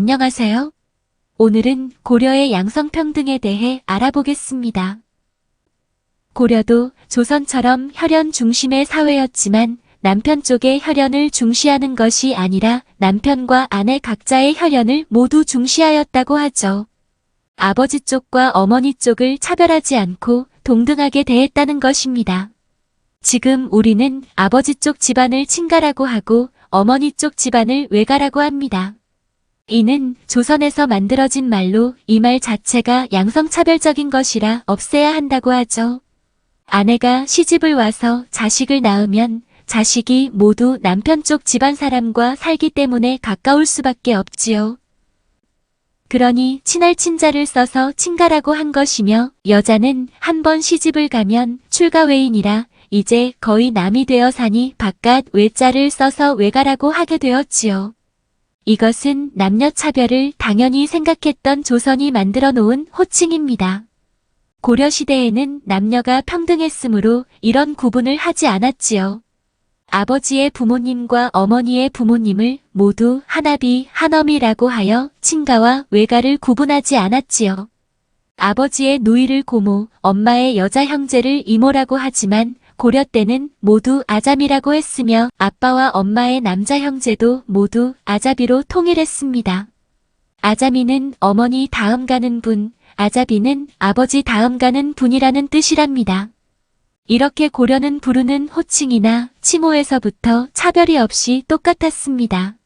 안녕하세요. 오늘은 고려의 양성평등에 대해 알아보겠습니다. 고려도 조선처럼 혈연 중심의 사회였지만 남편 쪽의 혈연을 중시하는 것이 아니라 남편과 아내 각자의 혈연을 모두 중시하였다고 하죠. 아버지 쪽과 어머니 쪽을 차별하지 않고 동등하게 대했다는 것입니다. 지금 우리는 아버지 쪽 집안을 친가라고 하고 어머니 쪽 집안을 외가라고 합니다. 이는 조선에서 만들어진 말로 이 말 자체가 양성차별적인 것이라 없애야 한다고 하죠. 아내가 시집을 와서 자식을 낳으면 자식이 모두 남편 쪽 집안 사람과 살기 때문에 가까울 수밖에 없지요. 그러니 친할 친자를 써서 친가라고 한 것이며 여자는 한 번 시집을 가면 출가 외인이라 이제 거의 남이 되어 사니 바깥 외자를 써서 외가라고 하게 되었지요. 이것은 남녀 차별을 당연히 생각했던 조선이 만들어 놓은 호칭입니다. 고려시대에는 남녀가 평등했으므로 이런 구분을 하지 않았지요. 아버지의 부모님과 어머니의 부모님을 모두 하나비, 한엄이라고 하여 친가와 외가를 구분하지 않았지요. 아버지의 누이를 고모, 엄마의 여자 형제를 이모라고 하지만 고려 때는 모두 아자미라고 했으며 아빠와 엄마의 남자 형제도 모두 아자비로 통일했습니다. 아자미는 어머니 다음 가는 분, 아자비는 아버지 다음 가는 분이라는 뜻이랍니다. 이렇게 고려는 부르는 호칭이나 칭호에서부터 차별이 없이 똑같았습니다.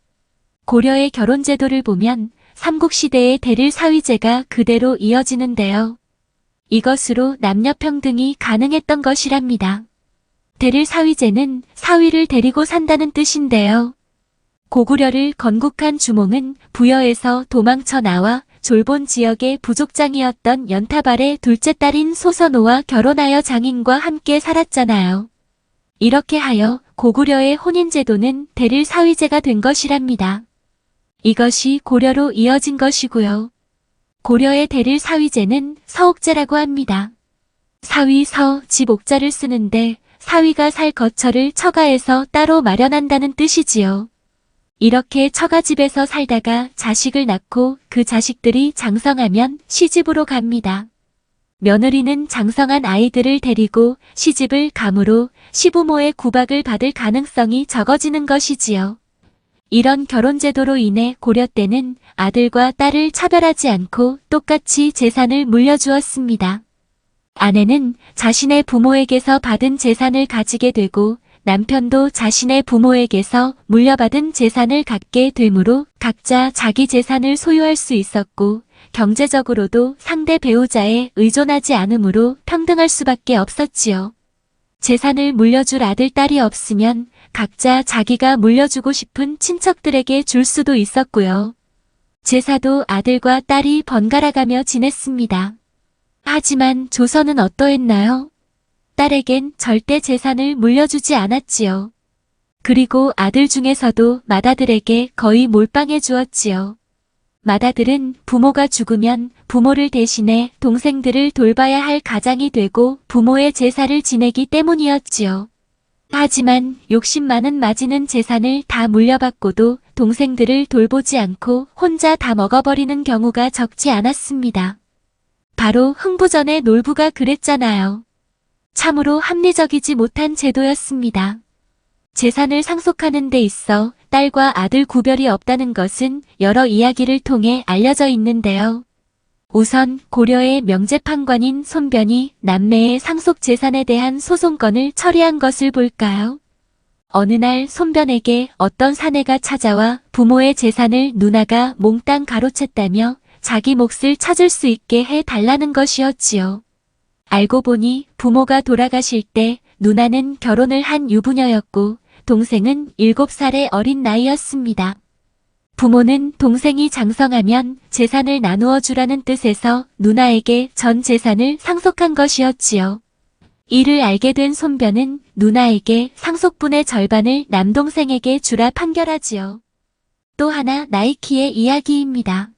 고려의 결혼 제도를 보면 삼국시대의 대릴 사위제가 그대로 이어지는데요. 이것으로 남녀 평등이 가능했던 것이랍니다. 대릴 사위제는 사위를 데리고 산다는 뜻인데요. 고구려를 건국한 주몽은 부여에서 도망쳐 나와 졸본 지역의 부족장이었던 연타발의 둘째 딸인 소선호와 결혼하여 장인과 함께 살았잖아요. 이렇게 하여 고구려의 혼인제도는 대릴 사위제가 된 것이랍니다. 이것이 고려로 이어진 것이고요. 고려의 대릴 사위제는 서옥제라고 합니다. 사위 서, 집 옥자를 쓰는데 사위가 살 거처를 처가에서 따로 마련한다는 뜻이지요. 이렇게 처가집에서 살다가 자식을 낳고 그 자식들이 장성하면 시집으로 갑니다. 며느리는 장성한 아이들을 데리고 시집을 가므로 시부모의 구박을 받을 가능성이 적어지는 것이지요. 이런 결혼제도로 인해 고려 때는 아들과 딸을 차별하지 않고 똑같이 재산을 물려주었습니다. 아내는 자신의 부모에게서 받은 재산을 가지게 되고 남편도 자신의 부모에게서 물려받은 재산을 갖게 되므로 각자 자기 재산을 소유할 수 있었고 경제적으로도 상대 배우자에 의존하지 않으므로 평등할 수밖에 없었지요. 재산을 물려줄 아들, 딸이 없으면 각자 자기가 물려주고 싶은 친척들에게 줄 수도 있었고요. 제사도 아들과 딸이 번갈아가며 지냈습니다. 하지만 조선은 어떠했나요? 딸에겐 절대 재산을 물려주지 않았지요. 그리고 아들 중에서도 맏아들에게 거의 몰빵해 주었지요. 맏아들은 부모가 죽으면 부모를 대신해 동생들을 돌봐야 할 가장이 되고 부모의 제사를 지내기 때문이었지요. 하지만 욕심 많은 마지는 재산을 다 물려받고도 동생들을 돌보지 않고 혼자 다 먹어버리는 경우가 적지 않았습니다. 바로 흥부전의 놀부가 그랬잖아요. 참으로 합리적이지 못한 제도였습니다. 재산을 상속하는 데 있어 딸과 아들 구별이 없다는 것은 여러 이야기를 통해 알려져 있는데요. 우선 고려의 명제판관인 손변이 남매의 상속 재산에 대한 소송건을 처리한 것을 볼까요? 어느 날 손변에게 어떤 사내가 찾아와 부모의 재산을 누나가 몽땅 가로챘다며 자기 몫을 찾을 수 있게 해 달라는 것이었지요. 알고 보니 부모가 돌아가실 때 누나는 결혼을 한 유부녀였고 동생은 7살의 어린 나이였습니다. 부모는 동생이 장성하면 재산을 나누어 주라는 뜻에서 누나에게 전 재산을 상속한 것이었지요. 이를 알게 된 손변은 누나에게 상속분의 절반을 남동생에게 주라 판결하지요. 또 하나 나이키의 이야기입니다.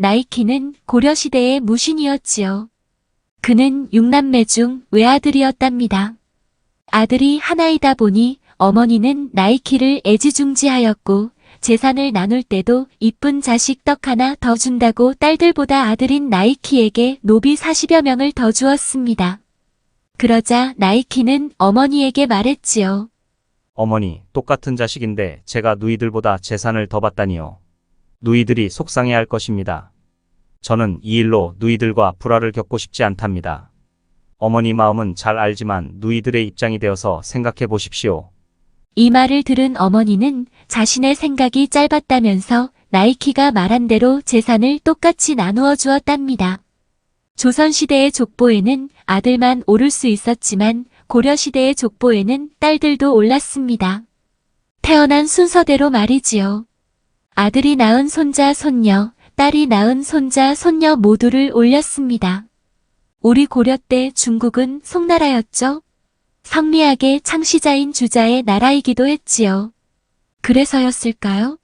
나이키는 고려시대의 무신이었지요. 그는 육남매 중 외아들이었답니다. 아들이 하나이다 보니 어머니는 나이키를 애지중지하였고 재산을 나눌 때도 이쁜 자식 떡 하나 더 준다고 딸들보다 아들인 나이키에게 노비 40여 명을 더 주었습니다. 그러자 나이키는 어머니에게 말했지요. 어머니, 똑같은 자식인데 제가 누이들보다 재산을 더 받다니요. 누이들이 속상해 할 것입니다. 저는 이 일로 누이들과 불화를 겪고 싶지 않답니다. 어머니 마음은 잘 알지만 누이들의 입장이 되어서 생각해 보십시오. 이 말을 들은 어머니는 자신의 생각이 짧았다면서 나이키가 말한 대로 재산을 똑같이 나누어 주었답니다. 조선시대의 족보에는 아들만 오를 수 있었지만 고려시대의 족보에는 딸들도 올랐습니다. 태어난 순서대로 말이지요. 아들이 낳은 손자, 손녀, 딸이 낳은 손자, 손녀 모두를 올렸습니다. 우리 고려 때 중국은 송나라였죠? 성리학의 창시자인 주자의 나라이기도 했지요. 그래서였을까요?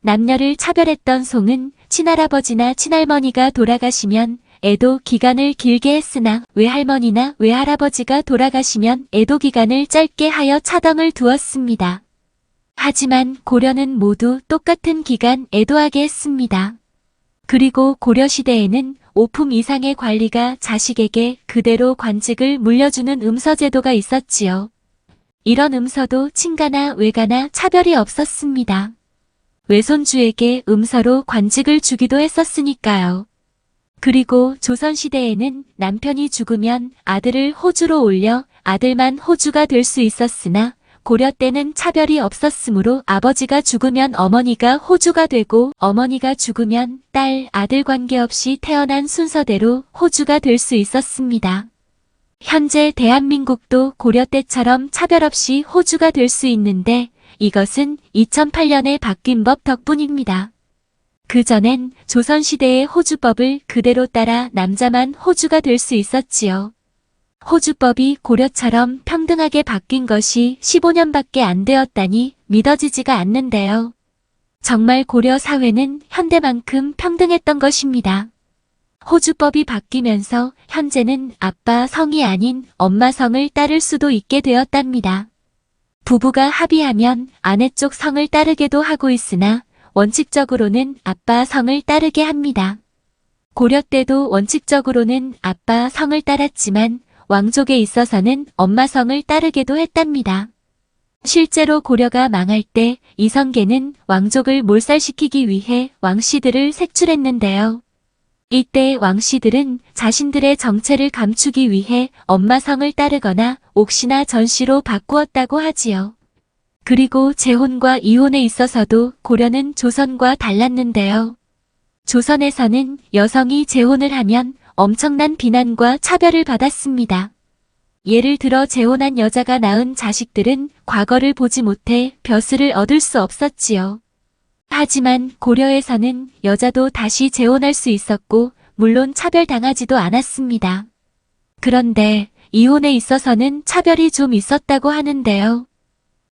남녀를 차별했던 송은 친할아버지나 친할머니가 돌아가시면 애도 기간을 길게 했으나 외할머니나 외할아버지가 돌아가시면 애도 기간을 짧게 하여 차등을 두었습니다. 하지만 고려는 모두 똑같은 기간 애도하게 했습니다. 그리고 고려시대에는 오품 이상의 관리가 자식에게 그대로 관직을 물려주는 음서제도가 있었지요. 이런 음서도 친가나 외가나 차별이 없었습니다. 외손주에게 음서로 관직을 주기도 했었으니까요. 그리고 조선시대에는 남편이 죽으면 아들을 호주로 올려 아들만 호주가 될 수 있었으나 고려 때는 차별이 없었으므로 아버지가 죽으면 어머니가 호주가 되고 어머니가 죽으면 딸, 아들 관계없이 태어난 순서대로 호주가 될 수 있었습니다. 현재 대한민국도 고려 때처럼 차별 없이 호주가 될 수 있는데 이것은 2008년에 바뀐 법 덕분입니다. 그전엔 조선시대의 호주법을 그대로 따라 남자만 호주가 될 수 있었지요. 호주법이 고려처럼 평등하게 바뀐 것이 15년밖에 안 되었다니 믿어지지가 않는데요. 정말 고려 사회는 현대만큼 평등했던 것입니다. 호주법이 바뀌면서 현재는 아빠 성이 아닌 엄마 성을 따를 수도 있게 되었답니다. 부부가 합의하면 아내 쪽 성을 따르게도 하고 있으나 원칙적으로는 아빠 성을 따르게 합니다. 고려 때도 원칙적으로는 아빠 성을 따랐지만 왕족에 있어서는 엄마 성을 따르게도 했답니다. 실제로 고려가 망할 때 이성계는 왕족을 몰살시키기 위해 왕씨들을 색출했는데요. 이때 왕씨들은 자신들의 정체를 감추기 위해 엄마 성을 따르거나 옥시나 전씨로 바꾸었다고 하지요. 그리고 재혼과 이혼에 있어서도 고려는 조선과 달랐는데요. 조선에서는 여성이 재혼을 하면 엄청난 비난과 차별을 받았습니다. 예를 들어 재혼한 여자가 낳은 자식들은 과거를 보지 못해 벼슬을 얻을 수 없었지요. 하지만 고려에서는 여자도 다시 재혼할 수 있었고 물론 차별당하지도 않았습니다. 그런데 이혼에 있어서는 차별이 좀 있었다고 하는데요.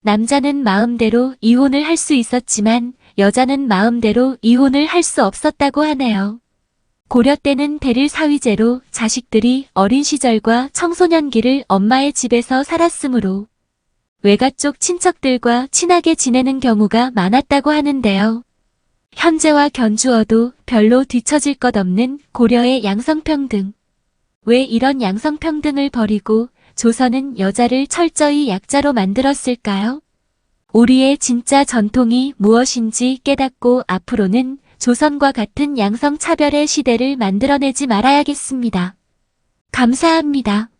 남자는 마음대로 이혼을 할 수 있었지만 여자는 마음대로 이혼을 할 수 없었다고 하네요. 고려 때는 대릴 사위제로 자식들이 어린 시절과 청소년기를 엄마의 집에서 살았으므로 외가 쪽 친척들과 친하게 지내는 경우가 많았다고 하는데요. 현재와 견주어도 별로 뒤처질 것 없는 고려의 양성평등. 왜 이런 양성평등을 버리고 조선은 여자를 철저히 약자로 만들었을까요? 우리의 진짜 전통이 무엇인지 깨닫고 앞으로는 조선과 같은 양성차별의 시대를 만들어내지 말아야겠습니다. 감사합니다.